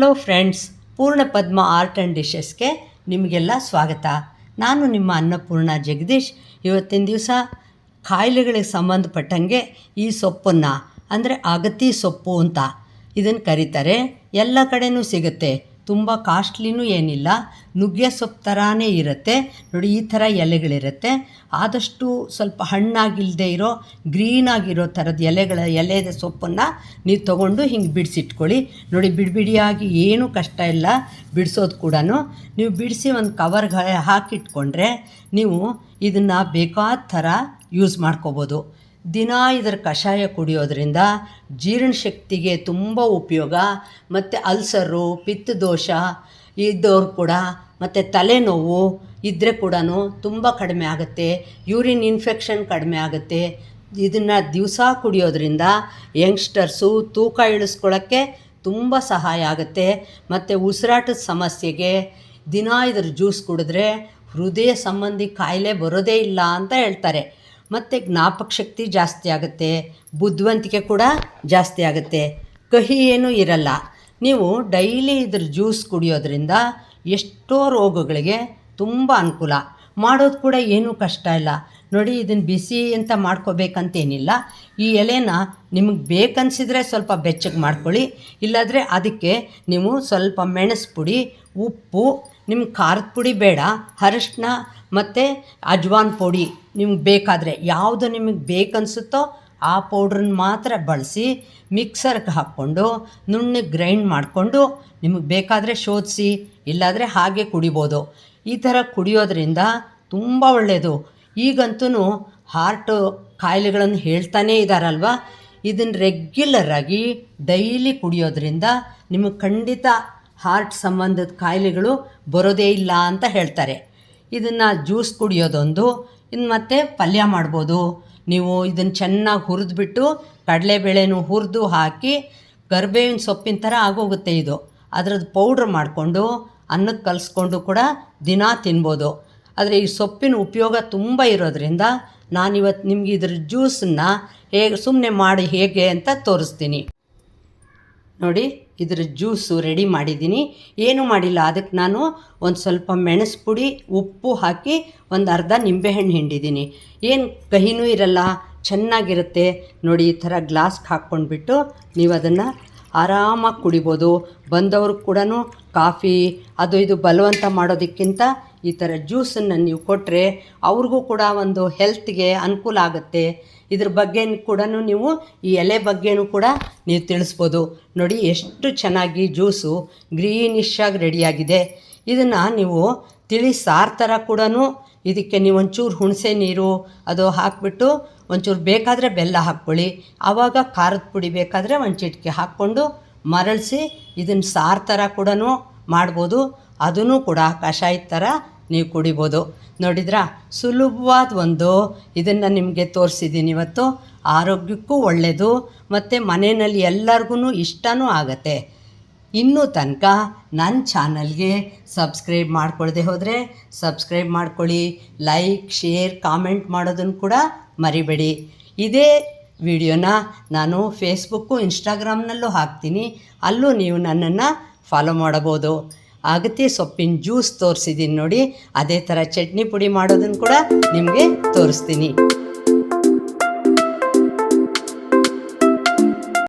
Hello friends ಪೂರ್ಣ ಪದ್ಮ art and ಡಿಶಸ್ಗೆ ನಿಮಗೆಲ್ಲ ಸ್ವಾಗತ. ನಾನು ನಿಮ್ಮ ಅನ್ನಪೂರ್ಣ ಜಗದೀಶ್. ಇವತ್ತಿನ ದಿವಸ ಕಾಯಿಲೆಗಳಿಗೆ ಸಂಬಂಧಪಟ್ಟಂಗೆ ಈ ಸೊಪ್ಪನ್ನು, ಅಂದರೆ ಅಗತಿ ಸೊಪ್ಪು ಅಂತ ಇದನ್ನು ಕರೀತಾರೆ. ಎಲ್ಲ ಕಡೆಯೂ ಸಿಗುತ್ತೆ. ತುಂಬ ಕಾಸ್ಟ್ಲಿನೂ ಏನಿಲ್ಲ. ನುಗ್ಗೆ ಸೊಪ್ಪು ಥರಾನೇ ಇರುತ್ತೆ. ನೋಡಿ, ಈ ಥರ ಎಲೆಗಳಿರುತ್ತೆ. ಆದಷ್ಟು ಸ್ವಲ್ಪ ಹಣ್ಣಾಗಿಲ್ಲದೆ ಇರೋ ಗ್ರೀನಾಗಿರೋ ಥರದ ಎಲೆಗಳ ಎಲೆದ ಸೊಪ್ಪನ್ನು ನೀವು ತೊಗೊಂಡು ಹಿಂಗೆ ಬಿಡಿಸಿಟ್ಕೊಳ್ಳಿ. ನೋಡಿ ಬಿಡಿಬಿಡಿಯಾಗಿ ಏನೂ ಕಷ್ಟ ಇಲ್ಲ. ಬಿಡಿಸೋದು ಕೂಡ ನೀವು ಬಿಡಿಸಿ ಒಂದು ಕವರ್ಗೆ ಹಾಕಿಟ್ಕೊಂಡ್ರೆ ನೀವು ಇದನ್ನು ಬೇಕಾದ ಥರ ಯೂಸ್ ಮಾಡ್ಕೋಬೋದು. ದಿನ ಇದರ ಕಷಾಯ ಕುಡಿಯೋದ್ರಿಂದ ಜೀರ್ಣಶಕ್ತಿಗೆ ತುಂಬ ಉಪಯೋಗ. ಮತ್ತು ಅಲ್ಸರು ಪಿತ್ತದೋಷ ಇದ್ದವ್ರು ಕೂಡ, ಮತ್ತು ತಲೆನೋವು ಇದ್ದರೆ ಕೂಡ ತುಂಬ ಕಡಿಮೆ ಆಗುತ್ತೆ. ಯೂರಿನ್ ಇನ್ಫೆಕ್ಷನ್ ಕಡಿಮೆ ಆಗುತ್ತೆ. ಇದನ್ನು ದಿವಸ ಕುಡಿಯೋದ್ರಿಂದ ಯಂಗ್ಸ್ಟರ್ಸು ತೂಕ ಇಳಿಸ್ಕೊಳ್ಳೋಕ್ಕೆ ತುಂಬ ಸಹಾಯ ಆಗುತ್ತೆ. ಮತ್ತು ಉಸಿರಾಟದ ಸಮಸ್ಯೆಗೆ ದಿನ ಇದ್ರ ಜ್ಯೂಸ್ ಕುಡಿದ್ರೆ ಹೃದಯ ಸಂಬಂಧಿ ಕಾಯಿಲೆ ಬರೋದೇ ಇಲ್ಲ ಅಂತ ಹೇಳ್ತಾರೆ. ಮತ್ತು ಜ್ಞಾಪಕ ಶಕ್ತಿ ಜಾಸ್ತಿ ಆಗುತ್ತೆ, ಬುದ್ಧಿವಂತಿಕೆ ಕೂಡ ಜಾಸ್ತಿ ಆಗುತ್ತೆ. ಕಹಿ ಏನೂ ಇರಲ್ಲ. ನೀವು ಡೈಲಿ ಇದ್ರ ಜ್ಯೂಸ್ ಕುಡಿಯೋದ್ರಿಂದ ಎಷ್ಟೋ ರೋಗಗಳಿಗೆ ತುಂಬ ಅನುಕೂಲ. ಮಾಡೋದು ಕೂಡ ಏನೂ ಕಷ್ಟ ಇಲ್ಲ. ನೋಡಿ ಇದನ್ನು ಬಿಸಿ ಅಂತ ಮಾಡ್ಕೋಬೇಕಂತೇನಿಲ್ಲ. ಈ ಎಲೆನ ನಿಮಗೆ ಬೇಕನ್ಸಿದ್ರೆ ಸ್ವಲ್ಪ ಬೆಚ್ಚಗೆ ಮಾಡ್ಕೊಳ್ಳಿ. ಇಲ್ಲಾದರೆ ಅದಕ್ಕೆ ನೀವು ಸ್ವಲ್ಪ ಮೆಣಸು ಪುಡಿ ಉಪ್ಪು ನಿಮ್ಗೆ ಖಾರದ ಪುಡಿ ಬೇಡ. ಅರಶಿನ ಮತ್ತು ಅಜ್ವಾನ್ ಪುಡಿ ನಿಮ್ಗೆ ಬೇಕಾದರೆ, ಯಾವುದು ನಿಮಗೆ ಬೇಕನ್ಸುತ್ತೋ ಆ ಪೌಡ್ರನ್ನ ಮಾತ್ರ ಬಳಸಿ ಮಿಕ್ಸರ್ಗೆ ಹಾಕ್ಕೊಂಡು ನುಣ್ಣಗೆ ಗ್ರೈಂಡ್ ಮಾಡಿಕೊಂಡು ನಿಮಗೆ ಬೇಕಾದರೆ ಶೋಧಿಸಿ ಇಲ್ಲಾದರೆ ಹಾಗೆ ಕುಡಿಬೋದು. ಈ ಥರ ಕುಡಿಯೋದ್ರಿಂದ ತುಂಬ ಒಳ್ಳೆಯದು ಈಗಂತೂ ಹಾರ್ಟು ಕಾಯಿಲೆಗಳನ್ನು ಹೇಳ್ತಾನೇ ಇದ್ದಾರಲ್ವ ಇದನ್ನು ರೆಗ್ಯುಲರಾಗಿ ಡೈಲಿ ಕುಡಿಯೋದ್ರಿಂದ ನಿಮಗೆ ಖಂಡಿತ ಹಾರ್ಟ್ ಸಂಬಂಧದ ಕಾಯಿಲೆಗಳು ಬರೋದೇ ಇಲ್ಲ ಅಂತ ಹೇಳ್ತಾರೆ. ಇದನ್ನು ಜ್ಯೂಸ್ ಕುಡಿಯೋದೊಂದು ಇನ್ನು ಮತ್ತೆ ಪಲ್ಯ ಮಾಡ್ಬೋದು. ನೀವು ಇದನ್ನು ಚೆನ್ನಾಗಿ ಹುರಿದ್ಬಿಟ್ಟು ಕಡಲೆಬೇಳೆನೂ ಹುರಿದು ಹಾಕಿ ಗರ್ಬೇವಿನ ಸೊಪ್ಪಿನ ಥರ ಆಗೋಗುತ್ತೆ ಇದು. ಅದ್ರದ್ದು ಪೌಡ್ರ್ ಮಾಡಿಕೊಂಡು ಅನ್ನಕ್ಕೆ ಕಲಿಸ್ಕೊಂಡು ಕೂಡ ದಿನ ತಿನ್ಬೋದು. ಆದರೆ ಈ ಸೊಪ್ಪಿನ ಉಪಯೋಗ ತುಂಬ ಇರೋದ್ರಿಂದ ನಾನಿವತ್ತು ನಿಮ್ಗೆ ಇದ್ರ ಜ್ಯೂಸನ್ನು ಹೇಗೆ ಸುಮ್ಮನೆ ಮಾಡಿ ಹೇಗೆ ಅಂತ ತೋರಿಸ್ತೀನಿ. ನೋಡಿ, ಇದರ ಜ್ಯೂಸು ರೆಡಿ ಮಾಡಿದ್ದೀನಿ. ಏನೂ ಮಾಡಿಲ್ಲ, ಅದಕ್ಕೆ ನಾನು ಒಂದು ಸ್ವಲ್ಪ ಮೆಣಸು ಪುಡಿ, ಉಪ್ಪು ಹಾಕಿ ಒಂದು ಅರ್ಧ ನಿಂಬೆಹಣ್ಣು ಹಿಂಡಿದ್ದೀನಿ. ಏನು ಕಹಿನೂ ಇರಲ್ಲ, ಚೆನ್ನಾಗಿರುತ್ತೆ. ನೋಡಿ, ಈ ಥರ ಗ್ಲಾಸ್ಗೆ ಹಾಕ್ಕೊಂಡ್ಬಿಟ್ಟು ನೀವು ಅದನ್ನು ಆರಾಮಾಗಿ ಕುಡಿಬೋದು. ಬಂದವ್ರು ಕೂಡ ಕಾಫಿ, ಅದು ಇದು ಬಲವಂತ ಮಾಡೋದಕ್ಕಿಂತ ಈ ಥರ ಜ್ಯೂಸನ್ನು ನೀವು ಕೊಟ್ಟರೆ ಅವ್ರಿಗೂ ಕೂಡ ಒಂದು ಹೆಲ್ತ್ಗೆ ಅನುಕೂಲ ಆಗುತ್ತೆ. ಇದ್ರ ಬಗ್ಗೆ ಕೂಡ ನೀವು ಈ ಎಲೆ ಬಗ್ಗೆನೂ ಕೂಡ ನೀವು ತಿಳಿಸ್ಬೋದು. ನೋಡಿ ಎಷ್ಟು ಚೆನ್ನಾಗಿ ಜ್ಯೂಸು ಗ್ರೀನಿಶ್ ಆಗಿ ರೆಡಿಯಾಗಿದೆ. ಇದನ್ನು ನೀವು ತಿಳಿ ಸಾರು ಥರ ಕೂಡ ಇದಕ್ಕೆ ನೀವು ಒಂಚೂರು ಹುಣಸೆ ನೀರು ಅದು ಹಾಕಿಬಿಟ್ಟು ಒಂಚೂರು ಬೇಕಾದರೆ ಬೆಲ್ಲ ಹಾಕ್ಕೊಳ್ಳಿ. ಆವಾಗ ಖಾರದ ಪುಡಿ ಬೇಕಾದರೆ ಒಂದು ಚಿಟಿಕೆ ಹಾಕ್ಕೊಂಡು ಮರಳಿಸಿ ಇದನ್ನು ಸಾರು ಥರ ಕೂಡ ಮಾಡ್ಬೋದು. ಅದೂ ಕೂಡ ಕಷಾಯದ ಥರ ನೀವು ಕುಡಿಬೋದು. ನೋಡಿದ್ರಾ? ಸುಲಭವಾದ ಒಂದು. ಇದನ್ನು ನಿಮಗೆ ತೋರಿಸಿದ್ದೀನಿ ಇವತ್ತು. ಆರೋಗ್ಯಕ್ಕೂ ಒಳ್ಳೆಯದು ಮತ್ತು ಮನೆಯಲ್ಲಿ ಎಲ್ಲರಿಗೂ ಇಷ್ಟವೂ ಆಗತ್ತೆ. ಇನ್ನೂ ತನಕ ನನ್ನ ಚಾನಲ್ಗೆ ಸಬ್ಸ್ಕ್ರೈಬ್ ಮಾಡ್ಕೊಳ್ಳದೆ ಹೋದರೆ ಸಬ್ಸ್ಕ್ರೈಬ್ ಮಾಡ್ಕೊಳ್ಳಿ, ಲೈಕ್, ಶೇರ್, ಕಾಮೆಂಟ್ ಮಾಡೋದನ್ನು ಕೂಡ ಮರಿಬೇಡಿ. ಇದೇ ವಿಡಿಯೋನ ನಾನು ಫೇಸ್ಬುಕ್ಕು, ಇನ್ಸ್ಟಾಗ್ರಾಮ್ನಲ್ಲೂ ಹಾಕ್ತೀನಿ. ಅಲ್ಲೂ ನೀವು ನನ್ನನ್ನು ಫಾಲೋ ಮಾಡಬೋದು. ಅಗತಿ ಸೊಪ್ಪಿನ ಜ್ಯೂಸ್ ತೋರಿಸಿದ್ದೀನಿ ನೋಡಿ. ಅದೇ ಥರ ಚಟ್ನಿ ಪುಡಿ ಮಾಡೋದನ್ನು ಕೂಡ ನಿಮಗೆ ತೋರಿಸ್ತೀನಿ.